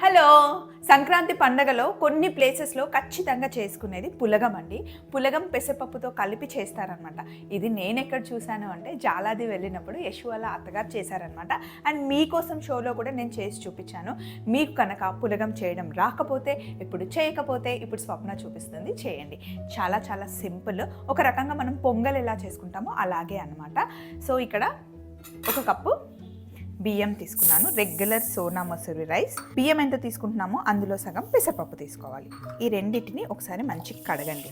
Hello. Sankranti పండగలో కొన్ని ప్లేసెస్లో ఖచ్చితంగా చేసుకునేది పులగం అండి. పులగం పెసరపప్పుతో కలిపి చేస్తారనమాట ఇది నేను ఎక్కడ చూశాను అంటే జాలాది వెళ్ళినప్పుడు యశు వాళ్ళ అత్తగారు చేశారనమాట అండ్ మీకోసం షోలో కూడా నేను చేసి చూపించాను. మీకు కనుక పులగం చేయడం రాకపోతే ఇప్పుడు చేయకపోతే ఇప్పుడు స్వప్న చూపిస్తుంది చేయండి. చాలా చాలా సింపుల్. ఒక రకంగా మనం పొంగల్ ఎలా చేసుకుంటామో అలాగే అనమాట సో ఇక్కడ ఒక కప్పు బియ్యం తీసుకున్నాను. Regular Sona Masuri rice. బియ్యం ఎంత తీసుకుంటున్నామో అందులో సగం పెసరపప్పు తీసుకోవాలి. ఈ రెండింటిని ఒకసారి మంచిగా కడగండి.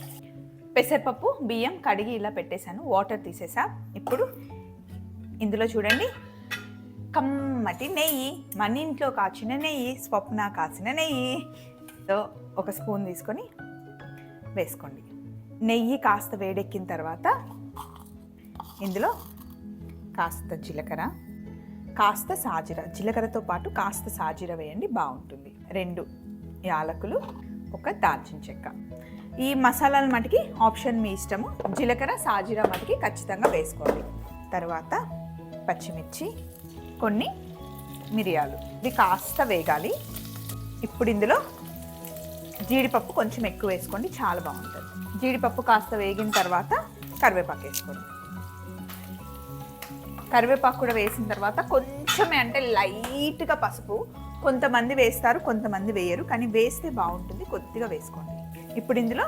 పెసరపప్పు బియ్యం కడిగి ఇలా పెట్టేశాను. వాటర్ తీసేసా. ఇప్పుడు ఇందులో చూడండి. కమ్మటి నెయ్యి. మన ఇంట్లో కాచిన నెయ్యి స్వప్న కాచిన నెయ్యి. ఒక స్పూన్ తీసుకొని వేసుకోండి. నెయ్యి కాస్త వేడెక్కిన తర్వాత ఇందులో కాస్త జీలకర్ర. కాస్త సాజీర జీలకర్రతో పాటు కాస్త సాజిర వేయండి బాగుంటుంది. రెండు యాలకులు ఒక దాల్చిన చెక్క. ఈ మసాలాల మటుకి ఆప్షన్ మీ ఇష్టము. జీలకర్ర సాజీర మటుకి ఖచ్చితంగా వేసుకోండి. తర్వాత పచ్చిమిర్చి కొన్ని మిరియాలు. ఇవి కాస్త వేగాలి. ఇప్పుడు ఇందులో జీడిపప్పు కొంచెం ఎక్కువ వేసుకోండి చాలా బాగుంటుంది. జీడిపప్పు కాస్త వేగిన తర్వాత కరివేపాకు వేసుకోండి. కరివేపాకు కూడా వేసిన తర్వాత కొంచెమే అంటే లైట్గా పసుపు. కొంతమంది వేస్తారు కొంతమంది వేయరు. కానీ వేస్తే బాగుంటుంది. కొద్దిగా వేసుకోండి. ఇప్పుడు ఇందులో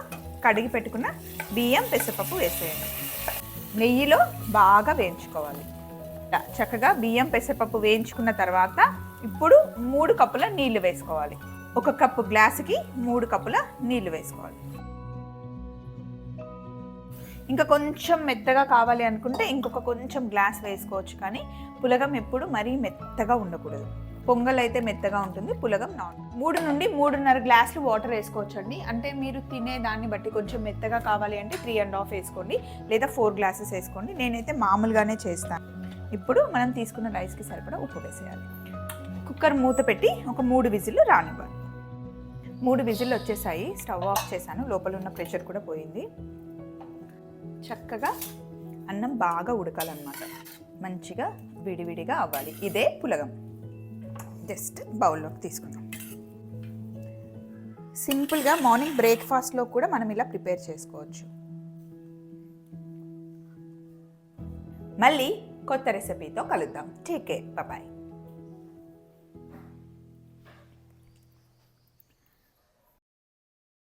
కడిగి పెట్టుకున్న బియ్యం పెసరపప్పు వేసేయండి. నెయ్యిలో బాగా వేయించుకోవాలి. చక్కగా బియ్యం పెసరపప్పు వేయించుకున్న తర్వాత ఇప్పుడు మూడు కప్పుల నీళ్ళు వేసుకోవాలి. ఒక కప్పు గ్లాసుకి మూడు కప్పుల నీళ్ళు వేసుకోవాలి. ఇంకా కొంచెం మెత్తగా కావాలి అనుకుంటే ఇంకొక కొంచెం గ్లాస్ వేసుకోవచ్చు కానీ పులగం ఎప్పుడు మరీ మెత్తగా ఉండకూడదు. పొంగల్ అయితే మెత్తగా ఉంటుంది పులగం నాన్. మూడు నుండి మూడున్నర గ్లాసులు వాటర్ వేసుకోవచ్చు అండి అంటే మీరు తినే దాన్ని బట్టి కొంచెం మెత్తగా కావాలి అంటే త్రీ అండ్ హాఫ్ వేసుకోండి లేదా ఫోర్ గ్లాసెస్ వేసుకోండి. నేనైతే మామూలుగానే చేస్తాను. ఇప్పుడు మనం తీసుకున్న రైస్కి సరిపడా ఉప్పు వేసేయాలి. కుక్కర్ మూత పెట్టి ఒక మూడు విజిల్లు రానివ్వాలి. మూడు విజిల్లు వచ్చేసాయి. స్టవ్ ఆఫ్ చేశాను. లోపల ఉన్న ప్రెషర్ కూడా పోయింది. చక్కగా అన్నం బాగా ఉడకాలన్నమాట. మంచిగా విడివిడిగా అవ్వాలి. ఇదే పులగం. జస్ట్ బౌల్లోకి తీసుకుందాం. సింపుల్గా మార్నింగ్ బ్రేక్ఫాస్ట్లో కూడా మనం ఇలా ప్రిపేర్ చేసుకోవచ్చు. మళ్ళీ కొత్త రెసిపీతో కలుద్దాం. Take care. బాయ్